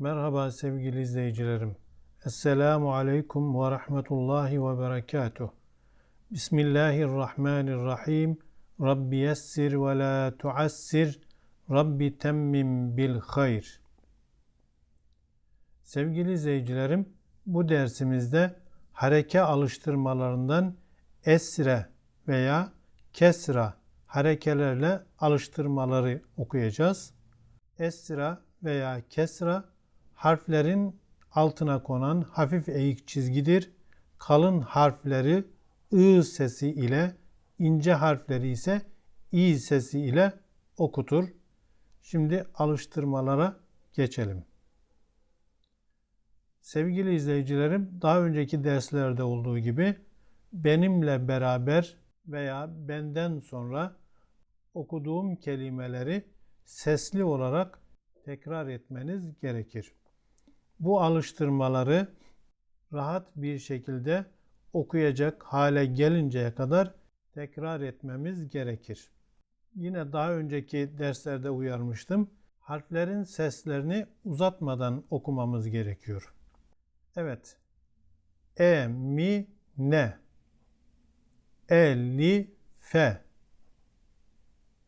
Merhaba sevgili izleyicilerim. Esselamu Aleyküm ve Rahmetullahi ve Berekatuh. Bismillahirrahmanirrahim. Rabbi yessir ve la tuassir. Rabbi temmim bil hayr. Sevgili izleyicilerim, bu dersimizde hareke alıştırmalarından esre veya kesra harekelerle alıştırmaları okuyacağız. Esra veya kesra harflerin altına konan hafif eğik çizgidir. Kalın harfleri ı sesi ile, ince harfleri ise i sesi ile okutur. Şimdi alıştırmalara geçelim. Sevgili izleyicilerim, daha önceki derslerde olduğu gibi benimle beraber veya benden sonra okuduğum kelimeleri sesli olarak tekrar etmeniz gerekir. Bu alıştırmaları rahat bir şekilde okuyacak hale gelinceye kadar tekrar etmemiz gerekir. Yine daha önceki derslerde uyarmıştım. Harflerin seslerini uzatmadan okumamız gerekiyor. Evet. E, mi, ne. E, li, fe.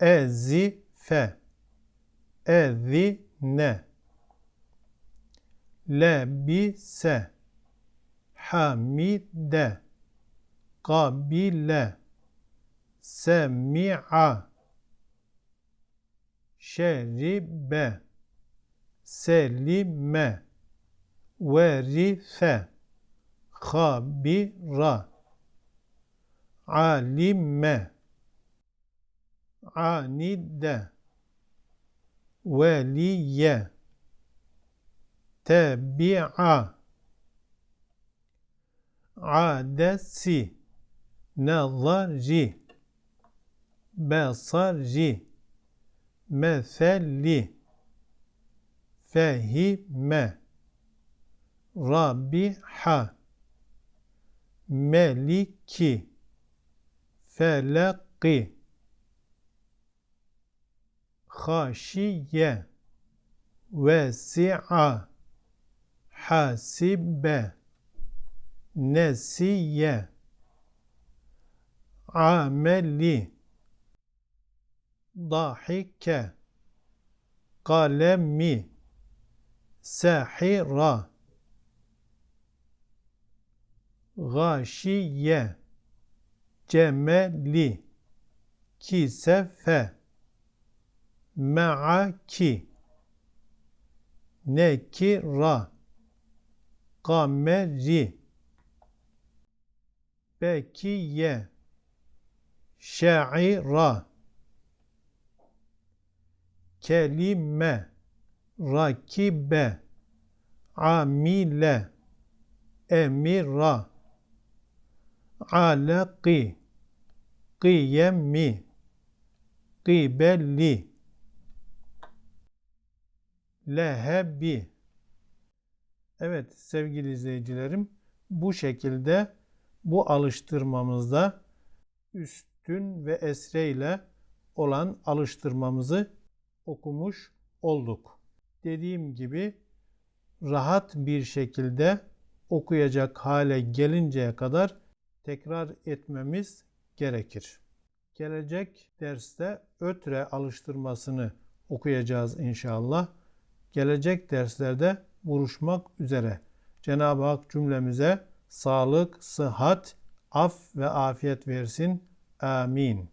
E, zi, fe. E, zi, ne. لبس حمد قبل سمع شرب سلم ورث خبر علم عند ولي Tebi'a. Adesi. Nazari. Besari. Meseli. Fehime. Rabiha. Meliki. Felaki. Haşiye. Vesi'a. Hasibe. Nesiye. Ameli. Dahike. Kalemi. Sahira. Gâşiye. Cemeli. Kisefe. Ma'aki. Nekira. Kameri. Bekiye. Şaira. Kelime. Rakibe. Amile. Emira. Alaki. Kıyemi. Kibeli. Lehebi. Evet sevgili izleyicilerim bu şekilde bu alıştırmamızda üstün ve esre ile olan alıştırmamızı okumuş olduk. Dediğim gibi rahat bir şekilde okuyacak hale gelinceye kadar tekrar etmemiz gerekir. Gelecek derste ötre alıştırmasını okuyacağız inşallah. Gelecek derslerde buluşmak üzere. Cenab-ı Hak cümlemize sağlık, sıhhat, af ve afiyet versin. Amin.